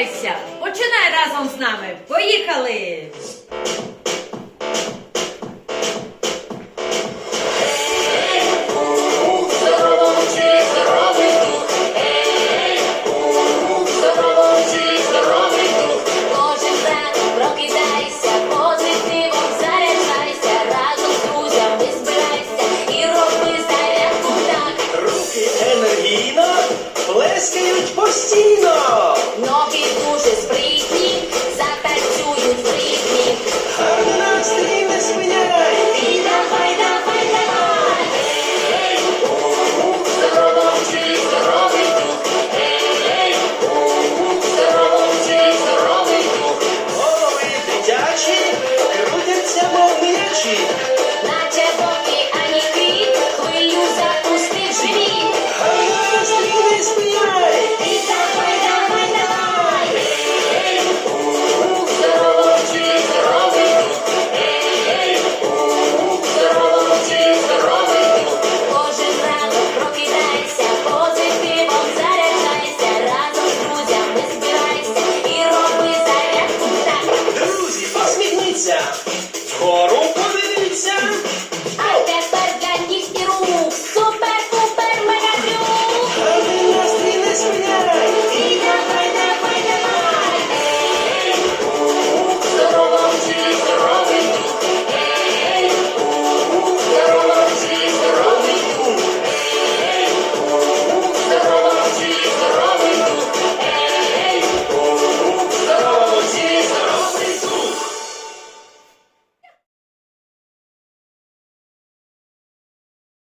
зупиняєшся. Починай разом з нами. Поїхали! deserve.